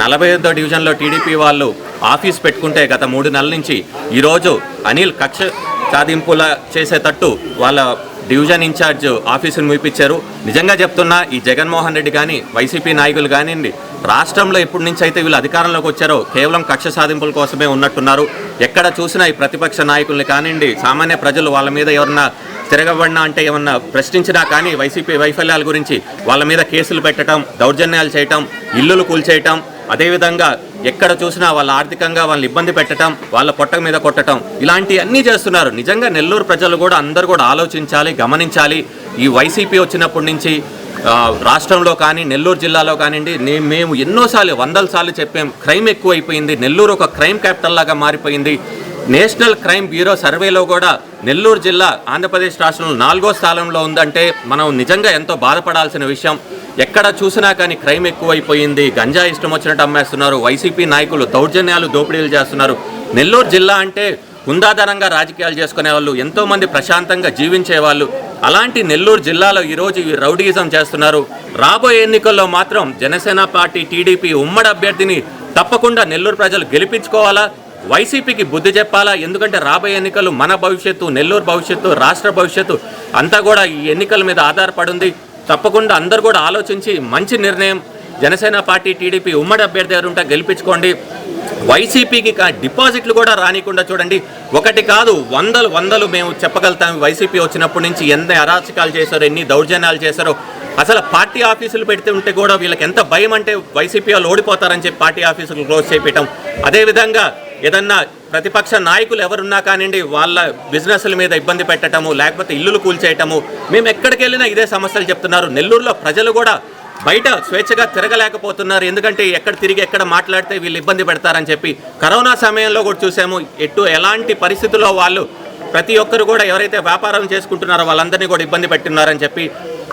నలభై ఐదో డివిజన్లో టీడీపీ వాళ్ళు ఆఫీస్ పెట్టుకుంటే గత మూడు నెలల నుంచి ఈరోజు అనిల్ కక్ష సాధింపుల చేసేటట్టు వాళ్ళ డివిజన్ ఇన్ఛార్జ్ ఆఫీసును మూపించారు నిజంగా చెప్తున్నా ఈ జగన్మోహన్ రెడ్డి కానీ వైసీపీ నాయకులు కానివ్వండి రాష్ట్రంలో ఎప్పటి నుంచి అయితే వీళ్ళు అధికారంలోకి వచ్చారో కేవలం కక్ష సాధింపుల కోసమే ఉన్నట్టున్నారు. ఎక్కడ చూసినా ఈ ప్రతిపక్ష నాయకుల్ని కానివ్వండి సామాన్య ప్రజలు వాళ్ళ మీద ఎవరన్నా తిరగబడినా అంటే ఏమన్నా ప్రశ్నించినా కానీ వైసీపీ వైఫల్యాల గురించి వాళ్ళ మీద కేసులు పెట్టడం దౌర్జన్యాలు చేయటం ఇల్లులు కూల్చేయటం అదేవిధంగా ఎక్కడ చూసినా వాళ్ళ ఆర్థికంగా వాళ్ళని ఇబ్బంది పెట్టడం వాళ్ళ పొట్ట మీద కొట్టడం ఇలాంటివన్నీ చేస్తున్నారు. నిజంగా నెల్లూరు ప్రజలు కూడా అందరూ కూడా ఆలోచించాలి గమనించాలి. ఈ వైసీపీ వచ్చినప్పటి నుంచి రాష్ట్రంలో కానీ నెల్లూరు జిల్లాలో కానివ్వండి నే- మేము ఎన్నోసార్లు వందల సార్లు చెప్పాం క్రైమ్ ఎక్కువైపోయింది నెల్లూరు ఒక క్రైమ్ క్యాపిటల్ లాగా మారిపోయింది. నేషనల్ క్రైమ్ బ్యూరో సర్వేలో కూడా నెల్లూరు జిల్లా ఆంధ్రప్రదేశ్ రాష్ట్రంలో నాలుగో స్థానంలో ఉందంటే మనం నిజంగా ఎంతో బాధపడాల్సిన విషయం. ఎక్కడ చూసినా కానీ క్రైమ్ ఎక్కువైపోయింది. గంజా ఇష్టం వచ్చినట్టు అమ్మేస్తున్నారు. వైసీపీ నాయకులు దౌర్జన్యాలు దోపిడీలు చేస్తున్నారు. నెల్లూరు జిల్లా అంటే హుందాదనంగా రాజకీయాలు చేసుకునే వాళ్ళు ఎంతోమంది ప్రశాంతంగా జీవించే వాళ్ళు. అలాంటి నెల్లూరు జిల్లాలో ఈరోజు రౌడీజం రౌడీయిజం చేస్తున్నారు. రాబోయే ఎన్నికల్లో మాత్రం జనసేన పార్టీ టీడీపీ ఉమ్మడి అభ్యర్థిని తప్పకుండా నెల్లూరు ప్రజలు గెలిపించుకోవాలా? వైసీపీకి బుద్ధి చెప్పాలా? ఎందుకంటే రాబోయే ఎన్నికలు మన భవిష్యత్తు నెల్లూరు భవిష్యత్తు రాష్ట్ర భవిష్యత్తు అంతా కూడా ఈ ఎన్నికల మీద ఆధారపడి ఉంది. తప్పకుండా అందరు కూడా ఆలోచించి మంచి నిర్ణయం. జనసేన పార్టీ టీడీపీ ఉమ్మడి అభ్యర్థి ఎవరు ఉంటే గెలిపించుకోండి. వైసీపీకి కా- డిపాజిట్లు కూడా రానికుండా చూడండి. ఒకటి కాదు వందలు వందలు మేము చెప్పగలుగుతాం. వైసీపీ వచ్చినప్పటి నుంచి ఎన్ని అరాచకాలు చేశారో ఎన్ని దౌర్జన్యాలు చేశారో. అసలు పార్టీ ఆఫీసులు పెడితే ఉంటే కూడా వీళ్ళకి ఎంత భయం అంటే వైసీపీ వాళ్ళు ఓడిపోతారని చెప్పి పార్టీ ఆఫీసులు క్లోజ్ చేయటం అదేవిధంగా ఏదన్నా ప్రతిపక్ష నాయకులు ఎవరున్నా కానివ్వండి వాళ్ళ బిజినెస్ల మీద ఇబ్బంది పెట్టడము లేకపోతే ఇల్లులు కూల్చేయటము మేము ఎక్కడికి వెళ్ళినా ఇదే సమస్యలు చెప్తున్నారు. నెల్లూరులో ప్రజలు కూడా బయట స్వేచ్ఛగా తిరగలేకపోతున్నారు. ఎందుకంటే ఎక్కడ తిరిగి ఎక్కడ మాట్లాడితే వీళ్ళు ఇబ్బంది పెడతారని చెప్పి కరోనా సమయంలో కూడా చూసాము. ఎటు ఎలాంటి పరిస్థితుల్లో వాళ్ళు ప్రతి ఒక్కరు కూడా ఎవరైతే వ్యాపారం చేసుకుంటున్నారో వాళ్ళందరినీ కూడా ఇబ్బంది పెట్టినారని చెప్పి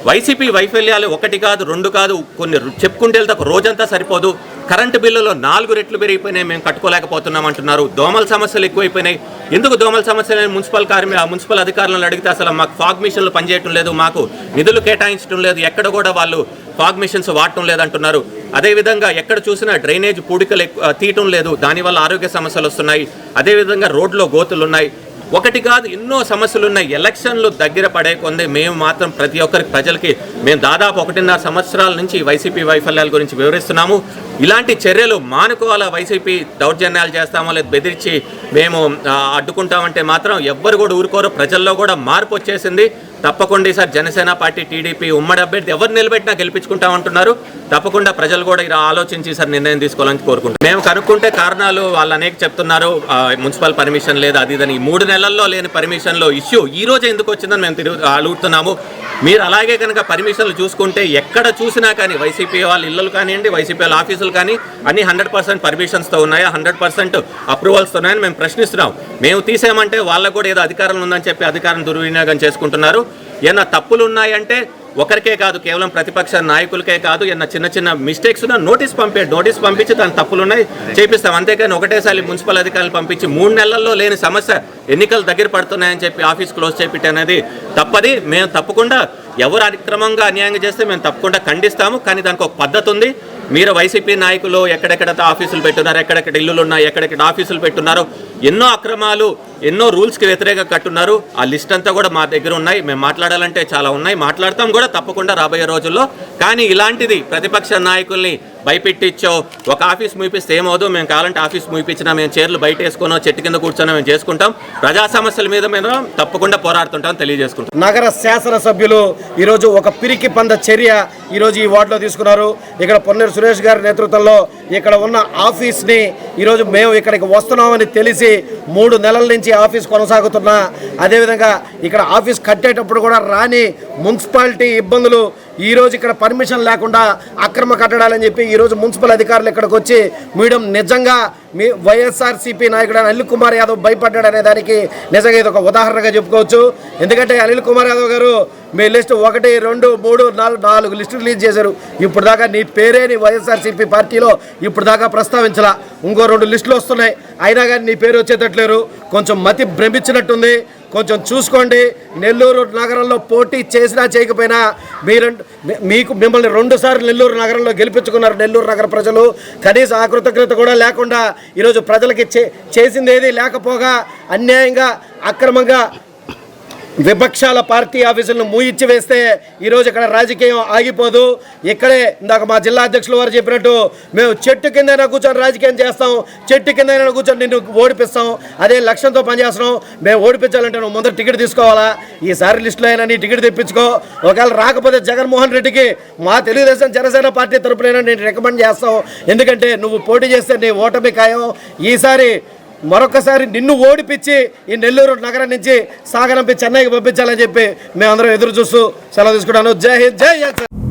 వైసీపీ వైఫల్యాలు ఒకటి కాదు రెండు కాదు కొన్ని చెప్పుకుంటే వెళ్తే ఒక రోజంతా సరిపోదు. కరెంటు బిల్లులో నాలుగు రెట్లు పెరిగిపోయినాయి మేము కట్టుకోలేకపోతున్నాం అంటున్నారు. దోమల సమస్యలు ఎక్కువైపోయినాయి. ఎందుకు దోమల సమస్యలు మున్సిపల్ కార్మి ఆ మున్సిపల్ అధికారులను అడిగితే అసలు మాకు ఫాగ్ మిషన్లు పనిచేయటం లేదు మాకు నిధులు కేటాయించడం లేదు ఎక్కడ కూడా వాళ్ళు ఫాగ్ మిషన్స్ వాడటం లేదంటున్నారు. అదేవిధంగా ఎక్కడ చూసినా డ్రైనేజ్ పూడికలు తీయటం లేదు దానివల్ల ఆరోగ్య సమస్యలు వస్తున్నాయి. అదేవిధంగా రోడ్లో గోతులు ఉన్నాయి ఒకటి కాదు ఎన్నో సమస్యలు ఉన్నాయి ఎలక్షన్లు దగ్గర పడే కొంది మేము మాత్రం ప్రతి ఒక్కరికి ప్రజలకి మేము దాదాపు ఒకటిన్నర సంవత్సరాల నుంచి వైసీపీ వైఫల్యాల గురించి వివరిస్తున్నాము. ఇలాంటి చర్యలు మానుకోవాలా? వైసీపీ దౌర్జన్యాలు చేస్తామో? లేదు బెదిరించి మేము అడ్డుకుంటామంటే మాత్రం ఎవ్వరు కూడా ఊరుకోరు. ప్రజల్లో కూడా మార్పు వచ్చేసింది. తప్పకుండా ఈసారి జనసేన పార్టీ టీడీపీ ఉమ్మడి అభ్యర్థి ఎవరు నిలబెట్టినా గెలిపించుకుంటామంటున్నారు తప్పకుండా ప్రజలు కూడా ఇలా ఆలోచించి ఈసారి నిర్ణయం తీసుకోవాలని కోరుకుంటున్నాం. మేము కనుక్కుంటే కారణాలు వాళ్ళు అనేక చెప్తున్నారు. మున్సిపల్ పర్మిషన్ లేదు అది ఇదని ఈ మూడు నెలల్లో లేని పర్మిషన్లో ఇష్యూ ఈ రోజు ఎందుకు వచ్చిందని మేము తిరుగు అడుగుతున్నాము. మీరు అలాగే కనుక పర్మిషన్లు చూసుకుంటే ఎక్కడ చూసినా కానీ వైసీపీ వాళ్ళ ఇళ్ళు కానివ్వండి వైసీపీ వాళ్ళ ఆఫీసులు కానీ అన్ని హండ్రెడ్ పర్సెంట్ పర్మిషన్స్తో ఉన్నాయా? హండ్రెడ్ పర్సెంట్ అప్రూవల్స్తో ఉన్నాయని మేము ప్రశ్నిస్తున్నాం. మేము తీసామంటే వాళ్ళకు కూడా ఏదో అధికారం ఉందని చెప్పి అధికారం దుర్వినియోగం చేసుకుంటున్నారు. ఏమైనా తప్పులు ఉన్నాయంటే ఒకరికే కాదు కేవలం ప్రతిపక్ష నాయకులకే కాదు ఏమన్నా చిన్న చిన్న మిస్టేక్స్ ఉన్న నోటీస్ పంపే నోటీస్ పంపించి దాని తప్పులు ఉన్నాయి చేపిస్తాం. అంతేకాని ఒకటేసారి మున్సిపల్ అధికారులు పంపించి మూడు నెలల్లో లేని సమస్య ఎన్నికలు దగ్గర పడుతున్నాయని చెప్పి ఆఫీస్ క్లోజ్ చేపిట్టి అనేది తప్పది. మేము తప్పకుండా ఎవరు అతిక్రమంగా అన్యాయంగా చేస్తే మేము తప్పకుండా ఖండిస్తాము. కానీ దానికి ఒక పద్ధతి ఉంది. మీరు వైసీపీ నాయకులు ఎక్కడెక్కడ ఆఫీసులు పెట్టున్నారు ఎక్కడెక్కడ ఇల్లులు ఉన్నాయి ఎక్కడెక్కడ ఆఫీసులు పెట్టున్నారు ఎన్నో అక్రమాలు ఎన్నో రూల్స్కి వ్యతిరేకంగా కట్టున్నారు ఆ లిస్ట్ అంతా కూడా మా దగ్గర ఉన్నాయి. మేము మాట్లాడాలంటే చాలా ఉన్నాయి. మాట్లాడతాం కూడా తప్పకుండా రాబోయే రోజుల్లో. కానీ ఇలాంటిది ప్రతిపక్ష నాయకుల్ని భయపెట్టించో ఒక ఆఫీస్ మూపిస్తే ఏమవుదో? మేము కావాలంటే ఆఫీస్ మూపించినా మేము చీరలు బయట వేసుకున్నాం చెట్టు కింద కూర్చొని మేము చేసుకుంటాం. ప్రజా సమస్యల మీద మేము తప్పకుండా పోరాడుతుంటాం తెలియజేసుకుంటాం నగర శాసనసభ్యులు ఈరోజు ఒక పిరికి పంద చర్య ఈరోజు ఈ వార్డులో తీసుకున్నారు. ఇక్కడ పొన్నేరు సురేష్ గారి నేతృత్వంలో ఇక్కడ ఉన్న ఆఫీస్ని ఈరోజు మేము ఇక్కడికి వస్తున్నామని తెలిసి మూడు నెలల నుంచి ఆఫీస్ కొనసాగుతున్నా. అదేవిధంగా ఇక్కడ ఆఫీస్ కట్టేటప్పుడు కూడా రాని మున్సిపాలిటీ ఇబ్బందులు ఈరోజు ఇక్కడ పర్మిషన్ లేకుండా అక్రమ కట్టడాలని చెప్పి ఈరోజు మున్సిపల్ అధికారులు ఇక్కడికి వచ్చి మీడియం నిజంగా మీ వైఎస్ఆర్సీపీ నాయకుడు అనిల్ కుమార్ యాదవ్ భయపడ్డాడు అనే దానికి నిజంగా ఇది ఒక ఉదాహరణగా చెప్పుకోవచ్చు. ఎందుకంటే అనిల్ కుమార్ యాదవ్ గారు మీ లిస్ట్ ఒకటి రెండు మూడు నాలుగు నాలుగు లిస్టులు రిలీజ్ చేశారు. ఇప్పుడు దాకా నీ పేరే నీ వైఎస్ఆర్సీపీ పార్టీలో ఇప్పుడు దాకా ప్రస్తావించలా. ఇంకో రెండు లిస్టులు వస్తున్నాయి. అయినా కానీ నీ పేరు వచ్చేటట్లేరు. కొంచెం మతి భ్రమించినట్టుంది. కొంచెం చూసుకోండి. నెల్లూరు నగరంలో పోటీ చేసినా చేయకపోయినా మీరు మీకు మిమ్మల్ని రెండుసార్లు నెల్లూరు నగరంలో గెలిపించుకున్నారు నెల్లూరు నగర ప్రజలు. కనీస ఆకృతజ్ఞత కూడా లేకుండా ఈరోజు ప్రజలకి చే చేసింది ఏది లేకపోగా అన్యాయంగా అక్రమంగా విపక్షాల పార్టీ ఆఫీసులను మూయిచ్చి వేస్తే ఈరోజు ఇక్కడ రాజకీయం ఆగిపోదు. ఇక్కడే ఇందాక మా జిల్లా అధ్యక్షుల వారు చెప్పినట్టు మేము చెట్టు కిందైనా కూర్చొని రాజకీయం చేస్తాం చెట్టు కిందైనా కూర్చొని నిన్ను ఓడిపిస్తాం అదే లక్ష్యంతో పనిచేస్తున్నాం. మేము ఓడిపించాలంటే నువ్వు ముందర టికెట్ తీసుకోవాలా? ఈసారి లిస్టులో అయినా నీ టికెట్ తెప్పించుకో. ఒకవేళ రాకపోతే జగన్మోహన్ రెడ్డికి మా తెలుగుదేశం జనసేన పార్టీ తరపునైనా నేను రికమెండ్ చేస్తాం. ఎందుకంటే నువ్వు పోటీ చేస్తే నీ ఓటమి ఖాయం. ఈసారి మరొకసారి నిన్ను ఓడిపించి ఈ నెల్లూరు నగరం నుంచి సాగనంపి చెన్నైకి పంపించాలని చెప్పి మేమందరం ఎదురు చూస్తూ సెలవు తీసుకున్నాను జై హింద్ జై హింద్